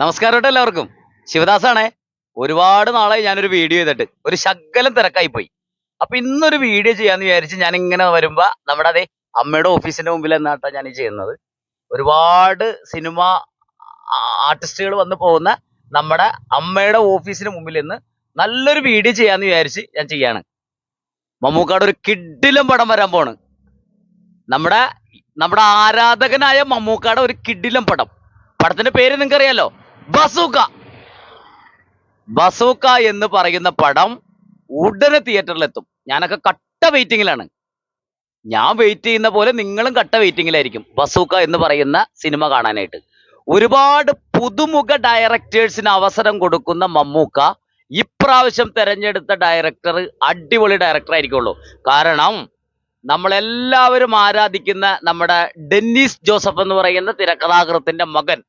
നമസ്കാരം കേട്ടോ എല്ലാവർക്കും. ശിവദാസാണേ ഒരുപാട് നാളായി ഞാനൊരു വീഡിയോ ചെയ്തിട്ട് ഒരു ശകലം തിരക്കായി പോയി. അപ്പൊ ഇന്നൊരു വീഡിയോ ചെയ്യാന്ന് വിചാരിച്ച് ഞാൻ ഇങ്ങനെ വരുമ്പോ നമ്മുടെ അതെ അമ്മയുടെ ഓഫീസിന്റെ മുമ്പിൽ എന്നാട്ടാ ഞാൻ ഈ ചെയ്യുന്നത്. ഒരുപാട് സിനിമ ആർട്ടിസ്റ്റുകൾ വന്ന് പോകുന്ന നമ്മുടെ അമ്മയുടെ ഓഫീസിന് മുമ്പിൽ നിന്ന് നല്ലൊരു വീഡിയോ ചെയ്യാന്ന് വിചാരിച്ച് ഞാൻ ചെയ്യാണ്. മമ്മൂക്കാട് ഒരു കിഡിലും പടം വരാൻ പോണ്. നമ്മുടെ നമ്മുടെ ആരാധകനായ മമ്മൂക്കാട് ഒരു കിഡിലും പടം. പടത്തിന്റെ പേര് നിങ്ങൾക്ക് അറിയാലോ ബസൂക്ക. ബസൂക്ക എന്ന് പറയുന്ന പടം ഉടനെ തിയേറ്ററിലെത്തും. ഞാനൊക്കെ കട്ട വെയിറ്റിങ്ങിലാണ്. ഞാൻ വെയിറ്റ് ചെയ്യുന്ന പോലെ നിങ്ങളും കട്ട വെയിറ്റിങ്ങിലായിരിക്കും. ബസൂക്ക എന്ന് പറയുന്ന സിനിമ കാണാനായിട്ട്. ഒരുപാട് പുതുമുഖ ഡയറക്ടേഴ്സിന് അവസരം കൊടുക്കുന്ന മമ്മൂക്ക ഇപ്രാവശ്യം തെരഞ്ഞെടുത്ത ഡയറക്ടർ അടിപൊളി ഡയറക്ടർ ആയിരിക്കുള്ളൂ. കാരണം നമ്മളെല്ലാവരും ആരാധിക്കുന്ന നമ്മുടെ ഡെന്നിസ് ജോസഫ് എന്ന് പറയുന്ന തിരക്കഥാകൃത്തിന്റെ മകൻ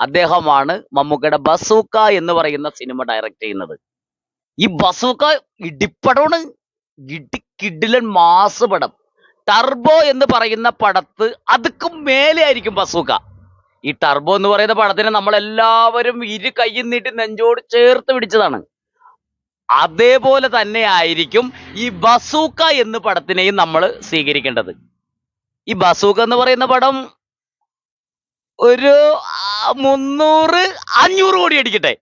അദ്ദേഹമാണ് മമ്മൂക്കയുടെ ബസൂക്ക എന്ന് പറയുന്ന സിനിമ ഡയറക്റ്റ് ചെയ്യുന്നത്. ഈ ബസൂക്ക ഇടിപ്പടമാണ് ഇടി കിഡിലൻ മാസ് പടം. ടർബോ എന്ന് പറയുന്ന പടത്ത് അതുക്കും മേലെ ആയിരിക്കും ബസൂക്ക. ഈ ടർബോ എന്ന് പറയുന്ന പടത്തിന് നമ്മളെല്ലാവരും ഇരു കൈയും നീട്ടി നെഞ്ചോട് ചേർത്ത് പിടിച്ചതാണ്. അതേപോലെ തന്നെ ആയിരിക്കും ഈ ബസൂക്ക എന്ന് പടത്തിനെയും നമ്മൾ സ്വീകരിക്കേണ്ടത്. ഈ ബസൂക്ക എന്ന് പറയുന്ന പടം ഒരു മുന്നൂറ് അഞ്ഞൂറ് കോടി അടിക്കട്ടെ.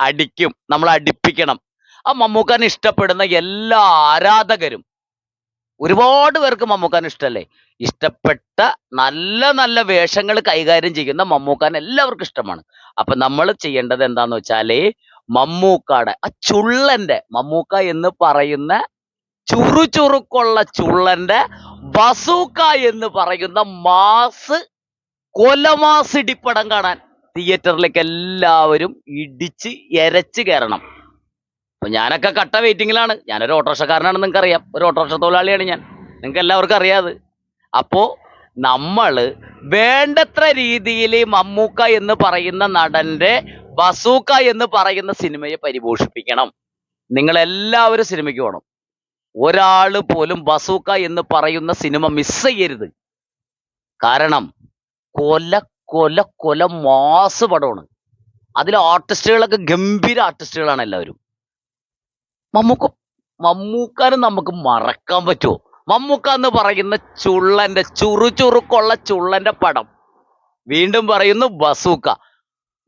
അടിക്കും. നമ്മൾ അടിപ്പിക്കണം. ആ മമ്മൂക്കാനെ ഇഷ്ടപ്പെടുന്ന എല്ലാ ആരാധകരും ഒരുപാട് പേർക്ക് മമ്മൂക്കാൻ ഇഷ്ടമല്ലേ ഇഷ്ടപ്പെട്ട നല്ല നല്ല വേഷങ്ങൾ കൈകാര്യം ചെയ്യുന്ന മമ്മൂക്കാൻ എല്ലാവർക്കും ഇഷ്ടമാണ്. അപ്പൊ നമ്മൾ ചെയ്യേണ്ടത് എന്താന്ന് വെച്ചാൽ മമ്മൂക്കാടെ ആ ചുള്ളന്റെ മമ്മൂക്ക എന്ന് പറയുന്ന ചുറുചുറുക്കുള്ള ചുള്ളന്റെ ബസൂക്ക എന്ന് പറയുന്ന മാസ് കൊലമാസ് പടം കാണാൻ തിയേറ്ററിലേക്ക് എല്ലാവരും ഇടിച്ച് എരച്ച് കയറണം. അപ്പൊ ഞാനൊക്കെ കട്ട വെയിറ്റിങ്ങിലാണ്. ഞാനൊരു ഓട്ടോറിക്ഷക്കാരനാണെന്ന് നിങ്ങൾക്ക് അറിയാം ഒരു ഓട്ടോറിക്ഷ തൊഴിലാളിയാണ് ഞാൻ. നിങ്ങൾക്ക് എല്ലാവർക്കും അറിയാം അപ്പോ നമ്മൾ വേണ്ടത്ര രീതിയിൽ മമ്മൂക്ക എന്ന് പറയുന്ന നടന്റെ ബസൂക്ക എന്ന് പറയുന്ന സിനിമയെ പരിപോഷിപ്പിക്കണം. നിങ്ങൾ എല്ലാവരും സിനിമയ്ക്ക് പോകണം ഒരാൾ പോലും ബസൂക്ക എന്ന് പറയുന്ന സിനിമ മിസ് ചെയ്യരുത്. കാരണം കൊല കൊല കൊല മാസ് പടമാണ്. അതിലെ ആർട്ടിസ്റ്റുകളൊക്കെ ഗംഭീര ആർട്ടിസ്റ്റുകളാണ് എല്ലാവരും. മമ്മൂക്ക മമ്മൂക്കാനെ നമുക്ക് മറക്കാൻ പറ്റുമോ? മമ്മൂക്ക എന്ന് പറയുന്ന ചുള്ളന്റെ ചുറു ചുറുക്കുള്ള ചുള്ളന്റെ പടം. വീണ്ടും പറയുന്നു ബസൂക്ക.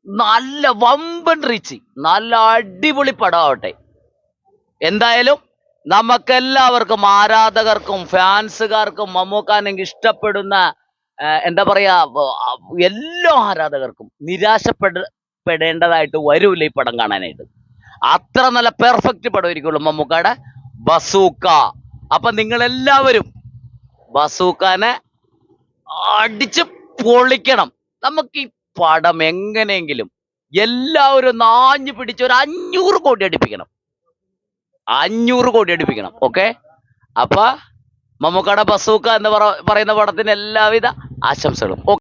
നല്ല വമ്പൻ റീച്ച് നല്ല അടിപൊളി പടമാവട്ടെ. എന്തായാലും നമുക്കെല്ലാവർക്കും ആരാധകർക്കും ഫാൻസുകാർക്കും മമ്മൂക്കാനെങ്കിൽ ഇഷ്ടപ്പെടുന്ന എന്താ പറയാ എല്ലാ ആരാധകർക്കും നിരാശപ്പെടേണ്ടതായിട്ട് വരൂല ഈ പടം കാണാനായിട്ട്. അത്ര നല്ല പെർഫെക്റ്റ് പടം ഇരിക്കുള്ളൂ മമ്മൂക്കാടെ ബസൂക്ക. അപ്പൊ നിങ്ങൾ എല്ലാവരും ബസൂക്കാനെ അടിച്ച് പൊളിക്കണം. നമുക്ക് ഈ പടം എങ്ങനെയെങ്കിലും എല്ലാവരും നാഞ്ഞു പിടിച്ച് ഒരു അഞ്ഞൂറ് കോടി അടിപ്പിക്കണം. അഞ്ഞൂറ് കോടി അടിപ്പിക്കണം ഓക്കെ? അപ്പൊ മമ്മൂക്കയുടെ ബസൂക്ക എന്ന് പറയുന്ന പടത്തിന് എല്ലാവിധ ఆశంసలు ఓ